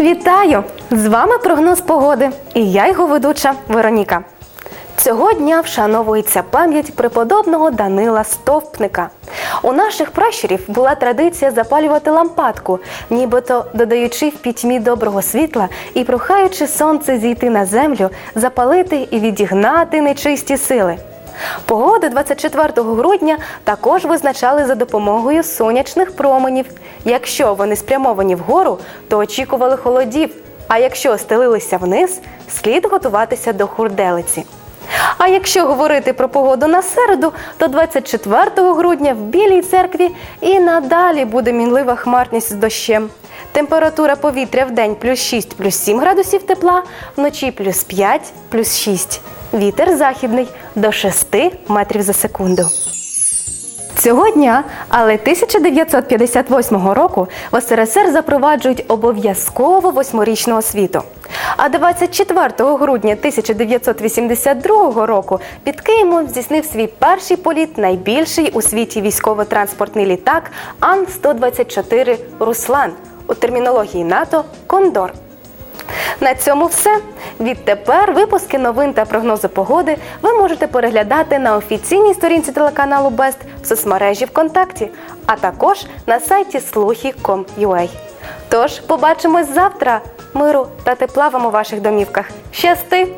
Вітаю! З вами прогноз погоди і я його ведуча Вероніка. Цього дня вшановується пам'ять преподобного Данила Стовпника. У наших пращурів була традиція запалювати лампадку, нібито додаючи в пітьмі доброго світла і прохаючи сонце зійти на землю, запалити і відігнати нечисті сили. Погоду 24 грудня також визначали за допомогою сонячних променів. Якщо вони спрямовані вгору, то очікували холодів. А якщо стелилися вниз, слід готуватися до хурделиці. А якщо говорити про погоду на середу, то 24 грудня в Білій церкві і надалі буде мінлива хмарність з дощем. Температура повітря в день плюс 6, плюс 7 градусів тепла, вночі плюс 5, плюс 6. Вітер західний до 6 метрів за секунду. Цього дня, але 1958 року в СРСР запроваджують обов'язково восьмирічну освіту. А 24 грудня 1982 року під Києвом здійснив свій перший політ найбільший у світі військово-транспортний літак Ан-124 Руслан у термінології НАТО Кондор. На цьому все. Відтепер випуски новин та прогнози погоди ви можете переглядати на офіційній сторінці телеканалу Бест в соцмережі ВКонтакті, а також на сайті слухи.com.ua. Тож побачимось завтра. Миру та тепла вам у ваших домівках. Щасти!